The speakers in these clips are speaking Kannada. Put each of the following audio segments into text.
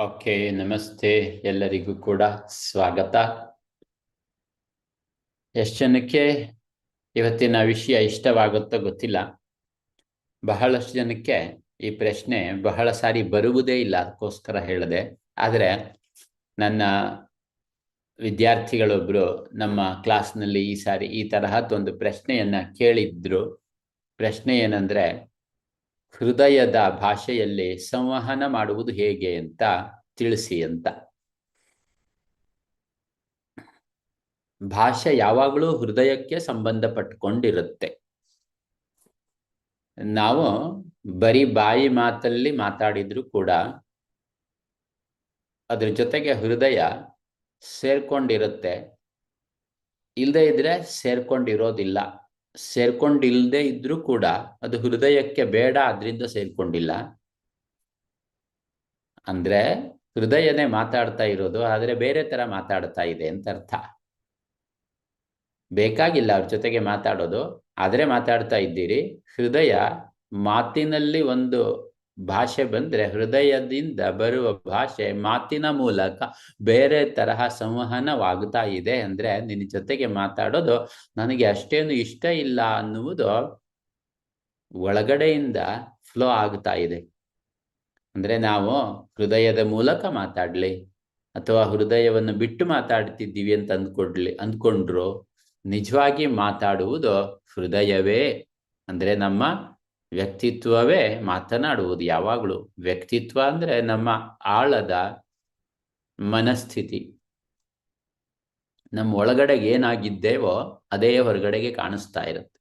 ಓಕೆ, ನಮಸ್ತೆ, ಎಲ್ಲರಿಗೂ ಕೂಡ ಸ್ವಾಗತ. ಎಷ್ಟು ಜನಕ್ಕೆ ಇವತ್ತಿನ ವಿಷಯ ಇಷ್ಟವಾಗುತ್ತೋ ಗೊತ್ತಿಲ್ಲ. ಬಹಳಷ್ಟು ಜನಕ್ಕೆ ಈ ಪ್ರಶ್ನೆ ಬಹಳ ಸಾರಿ ಬರುವುದೇ ಇಲ್ಲ, ಅದಕ್ಕೋಸ್ಕರ ಹೇಳಿದೆ. ಆದರೆ ನನ್ನ ವಿದ್ಯಾರ್ಥಿಗಳೊಬ್ರು ನಮ್ಮ ಕ್ಲಾಸ್ನಲ್ಲಿ ಈ ಸಾರಿ ಈ ತರಹದೊಂದು ಪ್ರಶ್ನೆಯನ್ನ ಕೇಳಿದ್ರು. ಪ್ರಶ್ನೆ ಏನಂದ್ರೆ ಹೃದಯದ ಭಾಷೆಯಲ್ಲಿ ಸಂವಹನ ಮಾಡುವುದು ಹೇಗೆ ಅಂತ ತಿಳಿಸಿ ಅಂತ. ಭಾಷೆ ಯಾವಾಗಲೂ ಹೃದಯಕ್ಕೆ ಸಂಬಂಧಪಟ್ಟುಕೊಂಡಿರುತ್ತೆ. ನಾವು ಬರೀ ಬಾಯಿ ಮಾತಲ್ಲಿ ಮಾತಾಡಿದ್ರು ಕೂಡ ಅದ್ರ ಜೊತೆಗೆ ಹೃದಯ ಸೇರ್ಕೊಂಡಿರುತ್ತೆ. ಇಲ್ಲದೇ ಇದ್ರೆ ಸೇರ್ಕೊಂಡಿರೋದಿಲ್ಲ. ಸೇರ್ಕೊಂಡಿಲ್ಲದೆ ಇದ್ರೂ ಕೂಡ ಅದು ಹೃದಯಕ್ಕೆ ಬೇಡ ಅದರಿಂದ ಸೇರ್ಕೊಂಡಿಲ್ಲ. ಅಂದ್ರೆ ಹೃದಯನೇ ಮಾತಾಡ್ತಾ ಇರೋದು, ಆದ್ರೆ ಬೇರೆ ತರ ಮಾತಾಡ್ತಾ ಇದೆ ಅಂತ ಅರ್ಥ. ಬೇಕಾಗಿಲ್ಲ ಅವ್ರ ಜೊತೆಗೆ ಮಾತಾಡೋದು, ಆದ್ರೆ ಮಾತಾಡ್ತಾ ಇದ್ದೀರಿ. ಹೃದಯ ಮಾತಿನಲ್ಲಿ ಒಂದು ಭಾಷೆ ಬಂದರೆ ಹೃದಯದಿಂದ ಬರುವ ಭಾಷೆ ಮಾತಿನ ಮೂಲಕ ಬೇರೆ ತರಹ ಸಂವಹನವಾಗ್ತಾ ಇದೆ ಅಂದ್ರೆ ನಿನ್ನ ಜೊತೆಗೆ ಮಾತಾಡೋದು ನನಗೆ ಅಷ್ಟೇನು ಇಷ್ಟ ಇಲ್ಲ ಅನ್ನುವುದು ಒಳಗಡೆಯಿಂದ ಫ್ಲೋ ಆಗ್ತಾ ಇದೆ. ಅಂದ್ರೆ ನಾವು ಹೃದಯದ ಮೂಲಕ ಮಾತಾಡಲಿ ಅಥವಾ ಹೃದಯವನ್ನು ಬಿಟ್ಟು ಮಾತಾಡ್ತಿದ್ದೀವಿ ಅಂತ ಅಂದ್ಕೊಡ್ಲಿ, ಅಂದ್ಕೊಂಡ್ರು ನಿಜವಾಗಿ ಮಾತಾಡುವುದು ಹೃದಯವೇ. ಅಂದರೆ ನಮ್ಮ ವ್ಯಕ್ತಿತ್ವವೇ ಮಾತನಾಡುವುದು ಯಾವಾಗಲೂ. ವ್ಯಕ್ತಿತ್ವ ಅಂದ್ರೆ ನಮ್ಮ ಆಳದ ಮನಸ್ಥಿತಿ. ನಮ್ಮ ಒಳಗಡೆ ಏನಾಗಿದ್ದೇವೋ ಅದೇ ಹೊರಗಡೆಗೆ ಕಾಣಿಸ್ತಾ ಇರುತ್ತೆ.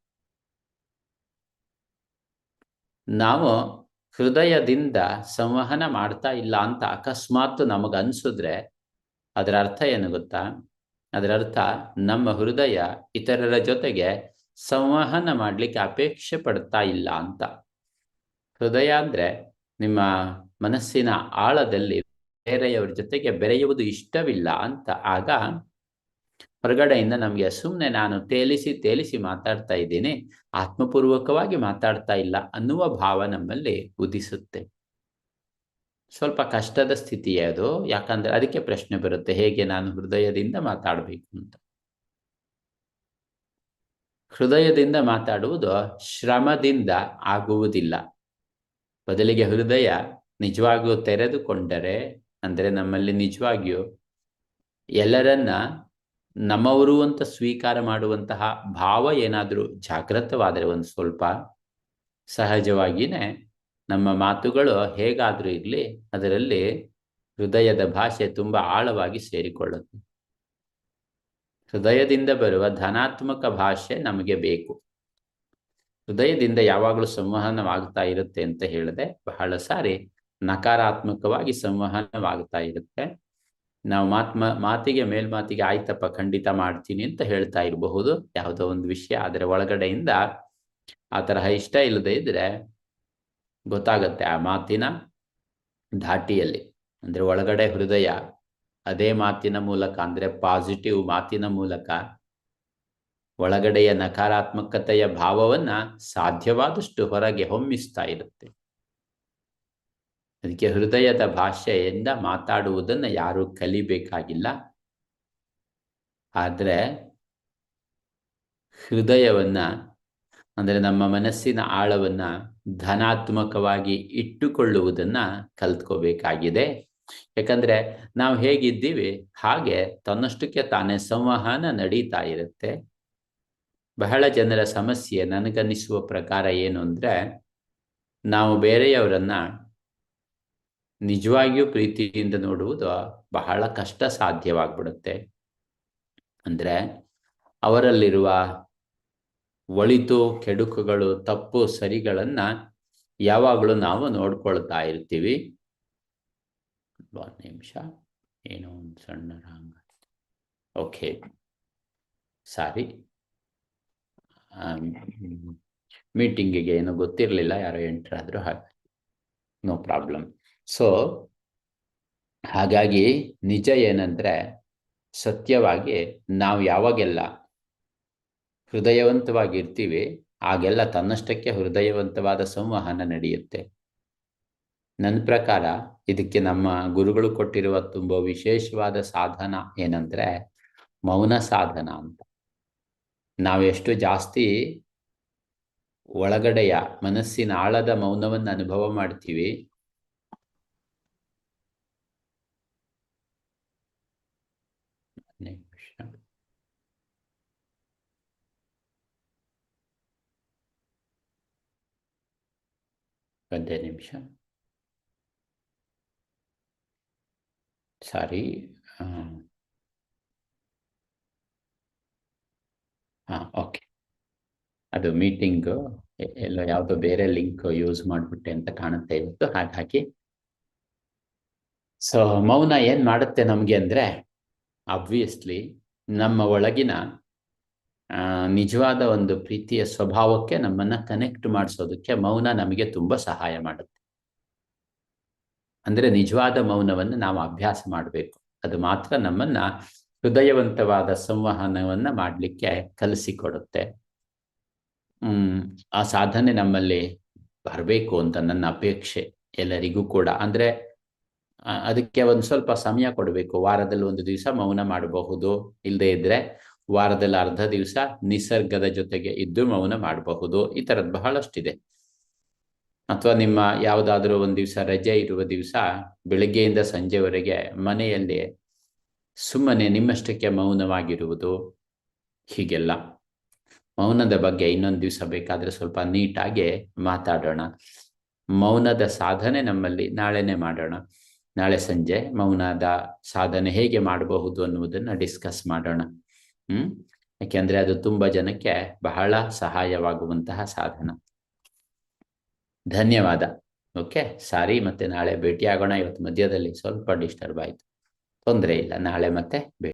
ನಾವು ಹೃದಯದಿಂದ ಸಂವಹನ ಮಾಡ್ತಾ ಇಲ್ಲ ಅಂತ ಅಕಸ್ಮಾತ್ ನಮಗ ಅನ್ಸಿದ್ರೆ ಅದರ ಅರ್ಥ ಏನು ಗೊತ್ತಾ? ಅದರ ಅರ್ಥ ನಮ್ಮ ಹೃದಯ ಇತರರ ಜೊತೆಗೆ ಸಂವಹನ ಮಾಡಲಿಕ್ಕೆ ಅಪೇಕ್ಷೆ ಪಡ್ತಾ ಇಲ್ಲ ಅಂತ. ಹೃದಯ ಅಂದರೆ ನಿಮ್ಮ ಮನಸ್ಸಿನ ಆಳದಲ್ಲಿ ಬೇರೆಯವರ ಜೊತೆಗೆ ಬೆರೆಯುವುದು ಇಷ್ಟವಿಲ್ಲ ಅಂತ. ಆಗ ಹೊರಗಡೆಯಿಂದ ನಮಗೆ ಸುಮ್ಮನೆ ನಾನು ತೇಲಿಸಿ ತೇಲಿಸಿ ಮಾತಾಡ್ತಾ ಇದ್ದೀನಿ. ಆತ್ಮಪೂರ್ವಕವಾಗಿ ಮಾತಾಡ್ತಾ ಇಲ್ಲ ಅನ್ನುವ ಭಾವ ನಮ್ಮಲ್ಲಿ ಉದಿಸುತ್ತೆ. ಸ್ವಲ್ಪ ಕಷ್ಟದ ಸ್ಥಿತಿ ಅದು. ಯಾಕಂದ್ರೆ ಅದಕ್ಕೆ ಪ್ರಶ್ನೆ ಬರುತ್ತೆ, ಹೇಗೆ ನಾನು ಹೃದಯದಿಂದ ಮಾತಾಡಬೇಕು ಅಂತ. ಹೃದಯದಿಂದ ಮಾತಾಡುವುದು ಶ್ರಮದಿಂದ ಆಗುವುದಿಲ್ಲ. ಬದಲಿಗೆ ಹೃದಯ ನಿಜವಾಗಿಯೂ ತೆರೆದುಕೊಂಡರೆ, ಅಂದರೆ ನಮ್ಮಲ್ಲಿ ನಿಜವಾಗಿಯೂ ಎಲ್ಲರನ್ನ ನಮ್ಮವರು ಅಂತ ಸ್ವೀಕಾರ ಮಾಡುವಂತಹ ಭಾವ ಏನಾದರೂ ಜಾಗೃತವಾದರೆ ಒಂದು ಸ್ವಲ್ಪ ಸಹಜವಾಗಿಯೇ ನಮ್ಮ ಮಾತುಗಳು ಹೇಗಾದರೂ ಇರಲಿ, ಅದರಲ್ಲಿ ಹೃದಯದ ಭಾಷೆ ತುಂಬ ಆಳವಾಗಿ ಸೇರಿಕೊಳ್ಳುತ್ತೆ. ಹೃದಯದಿಂದ ಬರುವ ಧನಾತ್ಮಕ ಭಾಷೆ ನಮಗೆ ಬೇಕು. ಹೃದಯದಿಂದ ಯಾವಾಗಲೂ ಸಂವಹನವಾಗ್ತಾ ಇರುತ್ತೆ ಅಂತ ಹೇಳಿದೆ. ಬಹಳ ಸಾರಿ ನಕಾರಾತ್ಮಕವಾಗಿ ಸಂವಹನವಾಗ್ತಾ ಇರುತ್ತೆ. ನಾವು ಮಾತ್ಮ, ಮಾತಿಗೆ ಮೇಲ್ಮಾತಿಗೆ ಆಯ್ತಪ್ಪ, ಖಂಡಿತ ಮಾಡ್ತೀನಿ ಅಂತ ಹೇಳ್ತಾ ಇರಬಹುದು. ಯಾವುದೋ ಒಂದು ವಿಷಯ, ಆದರೆ ಒಳಗಡೆಯಿಂದ ಆ ತರಹ ಇಷ್ಟ ಇಲ್ಲದೆ ಇದ್ರೆ ಗೊತ್ತಾಗತ್ತೆ ಆ ಮಾತಿನ ಧಾಟಿಯಲ್ಲಿ. ಅಂದ್ರೆ ಒಳಗಡೆ ಹೃದಯ ಅದೇ ಮಾತಿನ ಮೂಲಕ ಅಂದ್ರೆ ಪಾಸಿಟಿವ್ ಮಾತಿನ ಮೂಲಕ ಒಳಗಡೆಯ ನಕಾರಾತ್ಮಕತೆಯ ಭಾವವನ್ನ ಸಾಧ್ಯವಾದಷ್ಟು ಹೊರಗೆ ಹೊಮ್ಮಿಸ್ತಾ ಇರುತ್ತೆ. ಅದಕ್ಕೆ ಹೃದಯದ ಭಾಷೆಯಿಂದ ಮಾತಾಡುವುದನ್ನ ಯಾರೂ ಕಲಿಬೇಕಾಗಿಲ್ಲ. ಆದರೆ ಹೃದಯವನ್ನ ಅಂದ್ರೆ ನಮ್ಮ ಮನಸ್ಸಿನ ಆಳವನ್ನ ಧನಾತ್ಮಕವಾಗಿ ಇಟ್ಟುಕೊಳ್ಳುವುದನ್ನ ಕಲ್ತ್ಕೋಬೇಕಾಗಿದೆ. ಯಾಕಂದ್ರೆ ನಾವು ಹೇಗಿದ್ದೀವಿ, ಹಾಗೆ ತನ್ನಷ್ಟಕ್ಕೆ ತಾನೇ ಸಂವಹನ ನಡೀತಾ ಇರುತ್ತೆ. ಬಹಳ ಜನರ ಸಮಸ್ಯೆ ನನಗನ್ನಿಸುವ ಪ್ರಕಾರ ಏನು ಅಂದ್ರೆ, ನಾವು ಬೇರೆಯವರನ್ನ ನಿಜವಾಗಿಯೂ ಪ್ರೀತಿಯಿಂದ ನೋಡುವುದು ಬಹಳ ಕಷ್ಟ ಸಾಧ್ಯವಾಗ್ಬಿಡುತ್ತೆ. ಅಂದ್ರೆ ಅವರಲ್ಲಿರುವ ಒಳಿತು, ಕೆಡುಕುಗಳು, ತಪ್ಪು ಸರಿಗಳನ್ನ ಯಾವಾಗಲೂ ನಾವು ನೋಡ್ಕೊಳ್ತಾ ಇರ್ತೀವಿ. ಒಂದು ನಿಮಿಷ. ಏನೋ ಒಂದು ಸಣ್ಣ ರಾಂಗ್ ಓಕೆ ಸಾರಿ ಮೀಟಿಂಗಿಗೆ ಏನೋ ಗೊತ್ತಿರಲಿಲ್ಲ, ಯಾರೋ ಎಂಟ್ರ್ ಆದರೂ ಹಾಗೆ. ನೋ ಪ್ರಾಬ್ಲಮ್ ಸೊ ಹಾಗಾಗಿ ನಿಜ ಏನಂದ್ರೆ, ಸತ್ಯವಾಗಿ ನಾವು ಯಾವಾಗೆಲ್ಲ ಹೃದಯವಂತವಾಗಿರ್ತೀವಿ, ಆಗೆಲ್ಲ ತನ್ನಷ್ಟಕ್ಕೆ ಹೃದಯವಂತವಾದ ಸಂವಹನ ನಡೆಯುತ್ತೆ. ನನ್ನ ಪ್ರಕಾರ ಇದಕ್ಕೆ ನಮ್ಮ ಗುರುಗಳು ಕೊಟ್ಟಿರುವ ತುಂಬ ವಿಶೇಷವಾದ ಸಾಧನ ಏನಂದ್ರೆ ಮೌನ ಸಾಧನ ಅಂತ. ನಾವೆಷ್ಟು ಜಾಸ್ತಿ ಒಳಗಡೆಯ ಮನಸ್ಸಿನ ಆಳದ ಮೌನವನ್ನು ಅನುಭವ ಮಾಡ್ತೀವಿ ಒಂದೇ ನಿಮಿಷ. ಸಾರಿ ಹಾಂ ಓಕೆ. ಅದು ಮೀಟಿಂಗ್ ಎಲ್ಲ ಯಾವುದೋ ಬೇರೆ ಲಿಂಕ್ ಯೂಸ್ ಮಾಡಿಬಿಟ್ಟೆ ಅಂತ ಕಾಣುತ್ತೆ ಇವತ್ತು ಹಾಗಾಗಿ. ಸೊ, ಮೌನ ಏನು ಮಾಡುತ್ತೆ ನಮಗೆ ಅಂದ್ರೆ ಅಬ್ವಿಯಸ್ಲಿ ನಮ್ಮ ಒಳಗಿನ ನಿಜವಾದ ಒಂದು ಪ್ರೀತಿಯ ಸ್ವಭಾವಕ್ಕೆ ನಮ್ಮನ್ನ ಕನೆಕ್ಟ್ ಮಾಡಿಸೋದಕ್ಕೆ ಮೌನ ನಮಗೆ ತುಂಬಾ ಸಹಾಯ ಮಾಡುತ್ತೆ. ಅಂದರೆ ನಿಜವಾದ ಮೌನವನ್ನು ನಾವು ಅಭ್ಯಾಸ ಮಾಡಬೇಕು. ಅದು ಮಾತ್ರ ನಮ್ಮನ್ನು ಹೃದಯವಂತವಾದ ಸಂವಹನವನ್ನು ಮಾಡಲಿಕ್ಕೆ ಕಲಿಸಿಕೊಡುತ್ತೆ. ಆ ಸಾಧನೆ ನಮ್ಮಲ್ಲಿ ಬರಬೇಕು ಅಂತ ನನ್ನ ಅಪೇಕ್ಷೆ ಎಲ್ಲರಿಗೂ ಕೂಡ. ಅಂದರೆ ಅದಕ್ಕೆ ಒಂದು ಸ್ವಲ್ಪ ಸಮಯ ಕೊಡಬೇಕು. ವಾರದಲ್ಲಿ ಒಂದು ದಿವಸ ಮೌನ ಮಾಡಬಹುದು. ಇಲ್ಲದೆ ಇದ್ದರೆ ವಾರದಲ್ಲಿ ಅರ್ಧ ದಿವಸ ನಿಸರ್ಗದ ಜೊತೆಗೆ ಇದ್ದು ಮೌನ ಮಾಡಬಹುದು. ಈ ಥರದ್ದು ಬಹಳಷ್ಟಿದೆ. ಅಥವಾ ನಿಮ್ಮ ಯಾವುದಾದ್ರೂ ಒಂದು ದಿವಸ ರಜೆ ಇರುವ ದಿವಸ ಬೆಳಗ್ಗೆಯಿಂದ ಸಂಜೆವರೆಗೆ ಮನೆಯಲ್ಲಿ ಸುಮ್ಮನೆ ನಿಮ್ಮಷ್ಟಕ್ಕೆ ಮೌನವಾಗಿರುವುದು ಹೀಗೆಲ್ಲ. ಮೌನದ ಬಗ್ಗೆ ಇನ್ನೊಂದು ದಿವಸ ಬೇಕಾದರೆ ಸ್ವಲ್ಪ ನೀಟಾಗಿ ಮಾತಾಡೋಣ. ಮೌನದ ಸಾಧನೆ ನಮ್ಮಲ್ಲಿ ನಾಳೆನೆ ಮಾಡೋಣ. ನಾಳೆ ಸಂಜೆ ಮೌನದ ಸಾಧನೆ ಹೇಗೆ ಮಾಡಬಹುದು ಅನ್ನುವುದನ್ನು ಡಿಸ್ಕಸ್ ಮಾಡೋಣ. ಹ್ಮ್? ಯಾಕೆಂದ್ರೆ ಅದು ತುಂಬಾ ಜನಕ್ಕೆ ಬಹಳ ಸಹಾಯವಾಗುವಂತಹ ಸಾಧನ. ಧನ್ಯವಾದ. ಓಕೆ, ಸಾರಿ, ಮತ್ತೆ ನಾಳೆ ಭೇಟಿ ಆಗೋಣ ಇವತ್ತು ಮಧ್ಯದಲ್ಲಿ ಸ್ವಲ್ಪ ಡಿಸ್ಟರ್ಬ್ ಆಯಿತು. ತೊಂದರೆ ಇಲ್ಲ, ನಾಳೆ ಮತ್ತೆ ಭೇಟಿ.